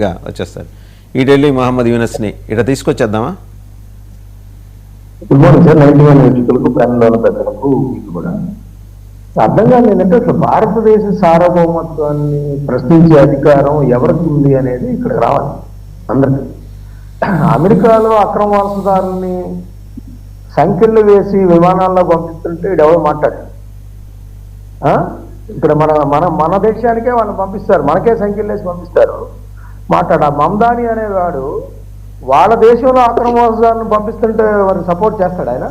గా వచ్చేస్తారు ఈ ఢిల్లీ మహమ్మద్ యూనస్ని ఇట తీసుకొచ్చేద్దామా? Good morning sir. Ninety one మీకు కూడా అర్థం కాలేదంటే అసలు భారతదేశ సార్వభౌమత్వాన్ని ప్రశ్నించే అధికారం ఎవరికి ఉంది అనేది ఇక్కడ రావాలి అందరికి. అమెరికాలో అక్రమ వలసదారుల్ని సంఖ్యలు వేసి విమానాల్లో పంపిస్తుంటే ఈడు ఎవరు మాట్లాడారు? ఆ? ఇక్కడ మన మన మన దేశానికే వాళ్ళని పంపిస్తారు. మనకే సంఖ్యలు వేసి పంపిస్తారు. మాట్లాడు. ఆ మమ్దాని అనేవాడు వాళ్ళ దేశంలో అక్రమ పంపిస్తుంటే వారిని సపోర్ట్ చేస్తాడు ఆయన.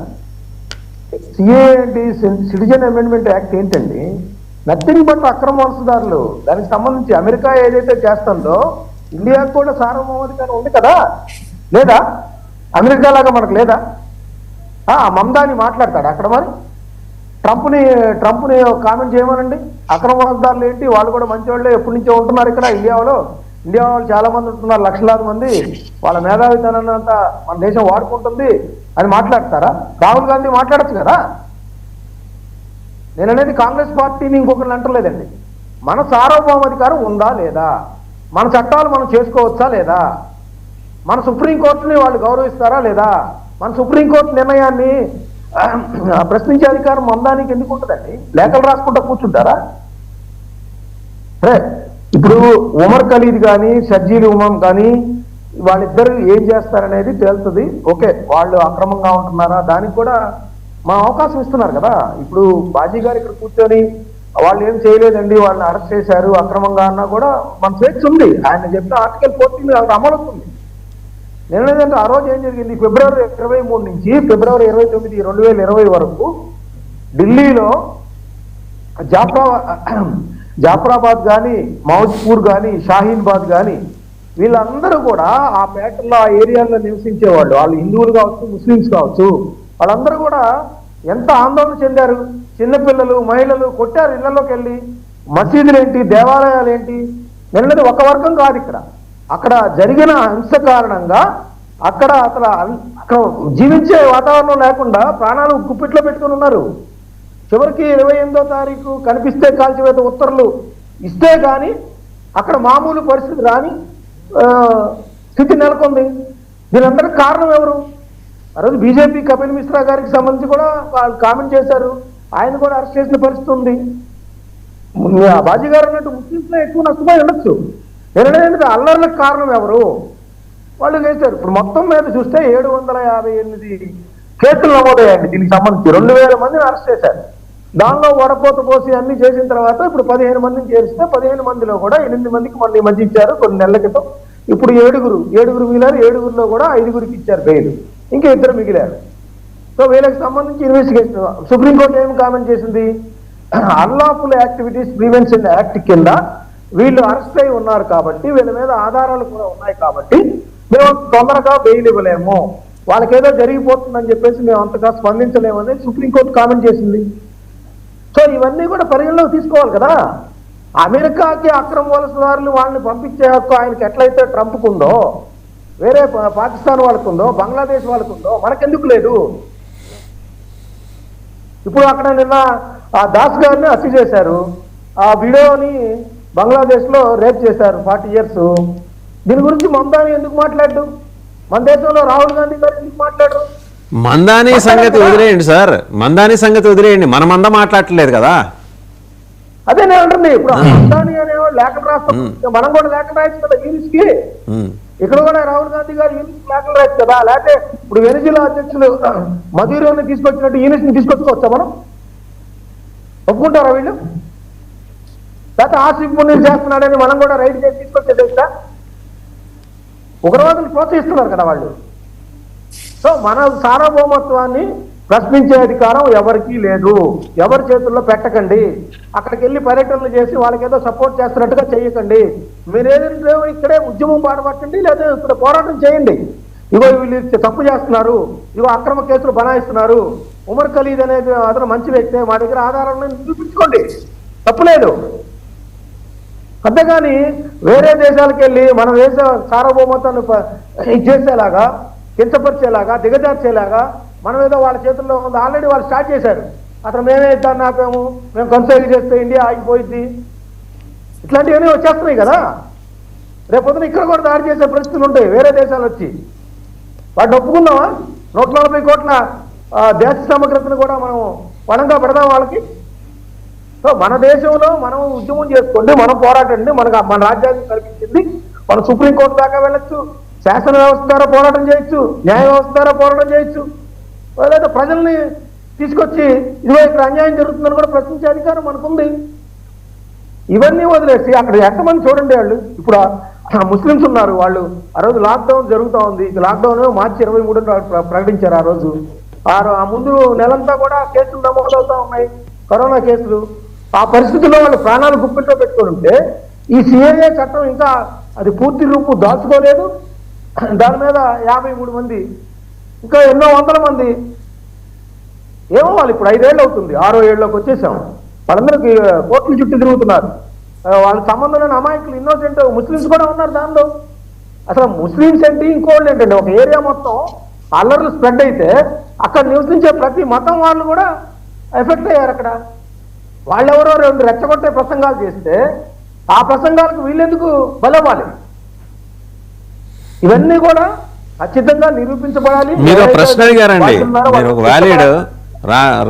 సిఏ ఏంటి? సిటిజన్ అమెండ్మెంట్ యాక్ట్ ఏంటండి? నథింగ్ బట్ అక్రమ వలసదారులు దానికి సంబంధించి అమెరికా ఏదైతే చేస్తుందో ఇండియాకు కూడా సార్వభౌమాధికారం ఉంది కదా? లేదా? అమెరికా లాగా మనకు లేదా? మమ్దాని మాట్లాడతాడు అక్కడ మరి. ట్రంప్ని ట్రంప్ని కామెంట్ చేయమనండి. అక్రమ వలసదారులు ఏంటి? వాళ్ళు కూడా మంచి వాళ్ళే ఎప్పటి నుంచో ఉంటున్నారు ఇక్కడ ఇండియాలో. ఇండియా వాళ్ళు చాలా మంది ఉంటున్నారు లక్షలాది మంది. వాళ్ళ మేధావితనాన్ని అంతా మన దేశం వాడుకుంటుంది అని మాట్లాడతారా? రాహుల్ గాంధీ మాట్లాడచ్చు కదా? నేను అనేది కాంగ్రెస్ పార్టీని ఇంకొకరిని అంటలేదండి. మన సార్వభౌమాధికారం ఉందా లేదా? మన చట్టాలు మనం చేసుకోవచ్చా లేదా? మన సుప్రీంకోర్టుని వాళ్ళు గౌరవిస్తారా లేదా? మన సుప్రీంకోర్టు నిర్ణయాన్ని ప్రశ్నించే అధికారం మందానికి ఎందుకు ఉంటుందండి? లేఖలు రాసుకుంటా కూర్చుంటారా? ఇప్పుడు ఉమర్ ఖలీద్ కానీ షర్జీల్ ఉమం కానీ వాళ్ళిద్దరు ఏం చేస్తారనేది తేలుతుంది ఓకే వాళ్ళు అక్రమంగా ఉంటున్నారా? దానికి కూడా మా అవకాశం ఇస్తున్నారు కదా. ఇప్పుడు బాజీ గారు ఇక్కడ కూర్చొని వాళ్ళు ఏం చేయలేదండి వాళ్ళని అరెస్ట్ చేశారు అక్రమంగా అన్నా కూడా మన స్వేచ్ఛ ఉంది. ఆయన చెప్పిన ఆర్టికల్ ఫోర్టీన్ అక్కడ అమలవుతుంది నేను ఏంటంటే ఆ రోజు ఏం జరిగింది? ఫిబ్రవరి ఇరవై మూడు నుంచి ఫిబ్రవరి ఇరవై తొమ్మిది రెండు వేల ఇరవై వరకు ఢిల్లీలో జాఫ్రా జాఫరాబాద్ కానీ మౌజ్పూర్ కానీ షాహీన్బాద్ కానీ వీళ్ళందరూ కూడా ఆ పేటల్లో ఆ ఏరియాలో నివసించేవాళ్ళు. వాళ్ళు హిందువులు కావచ్చు ముస్లిమ్స్ కావచ్చు. వాళ్ళందరూ కూడా ఎంత ఆందోళన చెందారు. చిన్నపిల్లలు మహిళలు కొట్టారు ఇళ్ళలోకి వెళ్ళి మసీదులు ఏంటి దేవాలయాలు ఏంటి నిన్నది ఒక వర్గం కాదు ఇక్కడ. అక్కడ జరిగిన హింస కారణంగా అక్కడ అసలు అక్కడ జీవించే వాతావరణం లేకుండా ప్రాణాలు గుప్పిట్లో పెట్టుకుని ఉన్నారు. చివరికి ఇరవై ఎనిమిదో తారీఖు కనిపిస్తే కాల్చివేత ఉత్తర్వులు ఇస్తే కానీ అక్కడ మామూలు పరిస్థితి రాని స్థితి నెలకొంది. దీనందరికి కారణం ఎవరు? ఆ రోజు బీజేపీ కపిల్ మిశ్రా గారికి సంబంధించి కూడా వాళ్ళు కామెంట్ చేశారు. ఆయన కూడా అరెస్ట్ చేసిన పరిస్థితి ఉంది. బాజీ గారు అన్నట్టు ముస్లింస్లో ఎక్కువ నష్టపోయి ఉండొచ్చు. ఏంటంటే అల్లర్లకు కారణం ఎవరు? వాళ్ళు చేశారు. ఇప్పుడు మొత్తం మీద చూస్తే ఏడు వందల యాభై ఎనిమిది కేసులు నమోదయ్యాయండి. దీనికి సంబంధించి రెండు వేల మందిని అరెస్ట్ చేశారు. దానిలో వడపోత పోసి అన్ని చేసిన తర్వాత ఇప్పుడు పదిహేను మందిని చేరిస్తే పదిహేను మందిలో కూడా ఎనిమిది మందికి మళ్ళీ మధ్య ఇచ్చారు కొన్ని నెలల క్రితం. ఇప్పుడు ఏడుగురు ఏడుగురు మిగిలారు ఏడుగురిలో కూడా ఐదుగురికి ఇచ్చారు బెయిల్. ఇంకా ఇద్దరు మిగిలారు. సో వీళ్ళకి సంబంధించి ఇన్వెస్టిగేషన్ సుప్రీంకోర్టు ఏం కామెంట్ చేసింది? అన్లాఫుల్ యాక్టివిటీస్ ప్రివెన్షన్ యాక్ట్ కింద వీళ్ళు అరెస్ట్ అయి ఉన్నారు కాబట్టి వీళ్ళ మీద ఆధారాలు కూడా ఉన్నాయి కాబట్టి మేము తొందరగా బెయిల్ ఇవ్వలేము. వాళ్ళకేదో జరిగిపోతుందని చెప్పేసి మేము అంతగా స్పందించలేమని సుప్రీంకోర్టు కామెంట్ చేసింది. సో ఇవన్నీ కూడా పరిగణలోకి తీసుకోవాలి కదా. అమెరికాకి అక్రమ వలసదారులు వాళ్ళని పంపించే హక్కు ఆయనకి ఎట్లయితే ట్రంప్కు ఉందో వేరే పాకిస్తాన్ వాళ్ళకు ఉందో బంగ్లాదేశ్ వాళ్ళకు ఉందో మనకెందుకు లేదు? ఇప్పుడు అక్కడ నిన్న ఆ దాస్ గారిని హత్య చేశారు. ఆ వీడియోని బంగ్లాదేశ్లో రేప్ చేశారు ఫార్టీ ఇయర్స్. దీని గురించి మమతాని ఎందుకు మాట్లాడు మన దేశంలో రాహుల్ గాంధీ గారు ఎందుకు మాట్లాడరు మందాని సంగతి వదిలేయండి సార్. మందాని సంగతి వదిలేయండి. మన మంద మాట్లాడట్లేదు కదా. అదే నేను అంటుంది. ఇప్పుడు మమతాని అనేవాడు లేఖలు రాస్తాం మనం కూడా లేఖలు రాయొచ్చు కదా యూనిస్కి. ఇక్కడ కూడా రాహుల్ గాంధీ గారు యూనిస్ లేఖలు రాయొచ్చు కదా. లేకపోతే ఇప్పుడు వెనిజిలా అధ్యక్షులు మధురోని తీసుకొచ్చినట్టు యూనిస్ని తీసుకొచ్చుకోవచ్చా మనం? ఒప్పుకుంటారా వీళ్ళు? లేకపోతే ఆసిఫ్ మునీర్ చేస్తున్నాడని మనం కూడా రైడ్ చేసి తీసుకొచ్చేది ఉగ్రవాదులు ప్రోత్సహిస్తున్నారు కదా వాళ్ళు. సో మన సార్వభౌమత్వాన్ని ప్రశ్నించే అధికారం ఎవరికీ లేదు. ఎవరి చేతుల్లో పెట్టకండి. అక్కడికి వెళ్ళి పర్యటనలు చేసి వాళ్ళకి ఏదో సపోర్ట్ చేస్తున్నట్టుగా చేయకండి. మీరు ఏదంటే ఇక్కడే ఉద్యమం పాడబట్టండి లేదా ఇక్కడ పోరాటం చేయండి. ఇగో వీళ్ళు తప్పు చేస్తున్నారు. ఇగో అక్రమ కేసులు బనాయిస్తున్నారు. ఉమర్ ఖలీద్ అనేది అతను మంచి వ్యక్తే. మా దగ్గర ఆధారాలను నిరూపించుకోండి తప్పులేదు అంతేగాని వేరే దేశాలకు వెళ్ళి మన దేశ సార్వభౌమత్వాన్ని ఇచ్చేసేలాగా ఇది చేసేలాగా కించపరిచేలాగా దిగజార్చేలాగా మనం ఏదో వాళ్ళ చేతుల్లో ఉంది. ఆల్రెడీ వాళ్ళు స్టార్ట్ చేశారు. అతను మేమే ఇద్దాం ఆపాము మేము కొనసాగి చేస్తే ఇండియా ఆగిపోయింది ఇట్లాంటివన్నీ వచ్చేస్తున్నాయి కదా. రేపొద్దున ఇక్కడ కూడా దాడి చేసే పరిస్థితులు ఉంటాయి వేరే దేశాలు వచ్చి. వాటిని ఒప్పుకుందామా? నూట నలభై కోట్ల దేశ సమగ్రతను కూడా మనం పణంగా పెడదాం వాళ్ళకి? సో మన దేశంలో మనం ఉద్యమం చేసుకోండి మనం పోరాటండి మనకు మన రాజ్యాంగం కల్పించింది. మనం సుప్రీంకోర్టు దాకా వెళ్ళొచ్చు. శాసన వ్యవస్థ ద్వారా పోరాటం చేయొచ్చు న్యాయ వ్యవస్థ ద్వారా పోరాటం చేయొచ్చు. లేదా ప్రజల్ని తీసుకొచ్చి ఇదిగో ఇక్కడ అన్యాయం జరుగుతుందని కూడా ప్రశ్నించే అధికారం మనకుంది. ఇవన్నీ వదిలేసి అక్కడ ఎంతమంది చూడండి వాళ్ళు? ఇప్పుడు ఆ- ముస్లిమ్స్ ఉన్నారు వాళ్ళు ఆ రోజు లాక్డౌన్ జరుగుతూ ఉంది. ఇది లాక్డౌన్ మార్చి ఇరవై మూడు ప్రకటించారు ఆ రోజు. ఆ ముందు నెలంతా కూడా కేసులు నమోదవుతా ఉన్నాయి కరోనా కేసులు. ఆ పరిస్థితుల్లో వాళ్ళు ప్రాణాలు గుప్పిట్లో పెట్టుకొని ఉంటే ఈ సిఏఏ చట్టం ఇంకా అది పూర్తి రూపు దాచుకోలేదు. దాని మీద యాభై మూడు మంది ఇంకా ఎన్నో వందల మంది. ఏమో వాళ్ళు ఇప్పుడు ఐదేళ్ళు అవుతుంది ఆరో ఏళ్ళలోకి వచ్చేసాం. వాళ్ళందరికీ కోట్లు చుట్టూ తిరుగుతున్నారు. వాళ్ళ సంబంధం లేని అమాయకులు ఇన్నోసెంట్ ముస్లిమ్స్ కూడా ఉన్నారు దానిలో అసలు ముస్లిమ్స్ ఏంటి ఇంకోళ్ళు ఏంటండి? ఒక ఏరియా మొత్తం అల్లర్లు స్ప్రెడ్ అయితే అక్కడ నివసించే ప్రతి మతం వాళ్ళు కూడా ఎఫెక్ట్ అయ్యారు అక్కడ. వాళ్ళెవరో రెండు రెచ్చగొట్టే ప్రసంగాలు చేస్తే ఆ ప్రసంగాలకు వీళ్ళెందుకు బలవ్వాలి? ఇవన్నీ కూడా ఖచ్చితంగా నిరూపించబడాలి. మీరు ప్రశ్న అడిగారండి. మీరు ఒక వ్యాలిడ్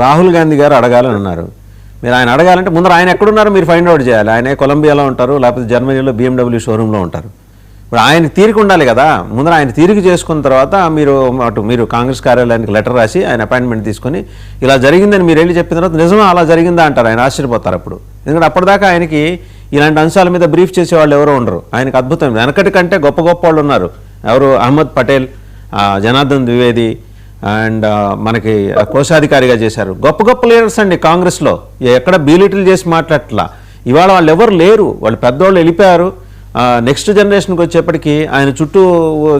రాహుల్ గాంధీ గారు అడగాలని ఉన్నారు. మీరు ఆయన అడగాలంటే ముందర ఆయన ఎక్కడున్నారో మీరు ఫైండ్ అవుట్ చేయాలి. ఆయన కొలంబియాలో ఉంటారు లేకపోతే జర్మనీలో BMW షోరూంలో ఉంటారు. ఇప్పుడు ఆయన తీరిక ఉండాలి కదా. ముందర ఆయన తీరిక చేసుకున్న తర్వాత మీరు అటు మీరు కాంగ్రెస్ కార్యాలయానికి లెటర్ రాసి ఆయన అపాయింట్మెంట్ తీసుకొని ఇలా జరిగిందని మీరు వెళ్ళి చెప్పిన తర్వాత నిజమా అలా జరిగిందా అంటారు. ఆయన ఆశ్చర్యపోతారు అప్పుడు. ఎందుకంటే అప్పటిదాకా ఆయనకి ఇలాంటి అంశాల మీద బ్రీఫ్ చేసే వాళ్ళు ఎవరో ఉండరు. ఆయనకు అద్భుతం. వెనకటి కంటే గొప్ప గొప్ప వాళ్ళు ఉన్నారు. ఎవరు? అహ్మద్ పటేల్ జనార్దన్ ద్వివేది అండ్ మనకి కోశాధికారిగా చేశారు. గొప్ప గొప్ప లీడర్స్ అండి కాంగ్రెస్లో. ఎక్కడ బీలిటిల్ చేసి మాట్లాడట్లా. ఇవాళ వాళ్ళు ఎవరు లేరు. వాళ్ళు పెద్దోళ్ళు వెళ్ళిపోయారు. నెక్స్ట్ జనరేషన్కి వచ్చేప్పటికి ఆయన చుట్టూ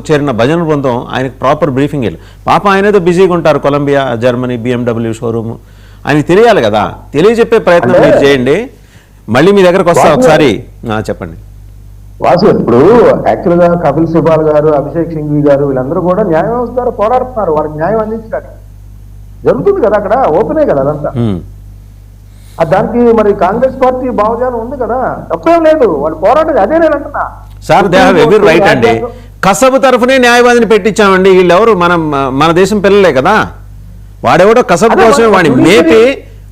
చేరిన భజన బృందం ఆయనకి ప్రాపర్ బ్రీఫింగ్ వెళ్ళి పాప ఆయన ఏదో బిజీగా ఉంటారు. కొలంబియా జర్మనీ బిఎండబ్ల్యూ షోరూమ్ ఆయనకి తెలియాలి కదా. తెలియజెప్పే ప్రయత్నం మీరు చేయండి. మళ్ళీ మీ దగ్గరకు వస్తా ఒకసారి. చెప్పండి. వాసు ఇప్పుడు యాక్చువల్గా కపిల్ సిబాల్ గారు అభిషేక్ సింఘ్వి గారు వీళ్ళందరూ కూడా న్యాయ వ్యవస్థ ద్వారా పోరాడుతున్నారు. వారికి న్యాయం అందించడానికి. జరుగుతుంది కదా అక్కడ ఓపెనే కదా అదంతా. దానికి మరి కాంగ్రెస్ పార్టీ భావజాలం ఉంది కదా తప్పేం లేదు. వాళ్ళు పోరాటం అదే నేను అంటున్నా. సార్ దే ఎవరీ రైట్ అండి. కసబు తరఫునే న్యాయవాదిని పెట్టించామండి. వీళ్ళెవరు? మనం మన దేశం పిల్లలే కదా. వాడెవడో కసబు కోసమే వాడు వాడిని మేపి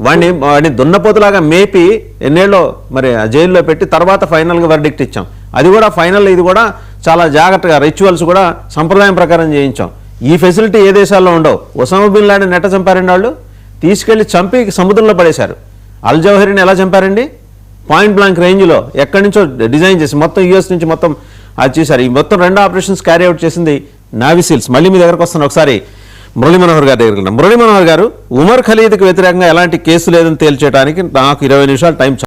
వాడిని వాడిని దున్నపోతులాగా మేపి ఎన్నేళ్ళు మరి ఆ జైల్లో పెట్టి తర్వాత ఫైనల్గా వర్డిక్ట్ ఇచ్చాం. అది కూడా ఫైనల్ ఇది కూడా చాలా జాగ్రత్తగా రిచువల్స్ కూడా సంప్రదాయం ప్రకారం చేయించాం. ఈ ఫెసిలిటీ ఏ దేశాల్లో ఉండవు? ఒసామా బిన్ లాడెన్ నెట్ట చంపారండి వాళ్ళు? తీసుకెళ్ళి చంపి సముద్రంలో పడేశారు. అల్ జవహరిని ఎలా చంపారండి? పాయింట్ బ్లాంక్ రేంజ్లో ఎక్కడి నుంచో డిజైన్ చేసి మొత్తం యూఎస్ నుంచి మొత్తం అది చేశారు. ఈ మొత్తం రెండు ఆపరేషన్స్ క్యారీ అవుట్ చేసింది నావీ సీల్స్ మళ్ళీ మీ దగ్గరకు వస్తాను ఒకసారి. మురళీ మనోహర్ గారి దగ్గరికి మురళీ మనోహర్ గారు ఉమర్ ఖలీద్కి వ్యతిరేకంగా ఎలాంటి కేసు లేదని తేల్చేయడానికి నాకు ఇరవై నిమిషాలు టైం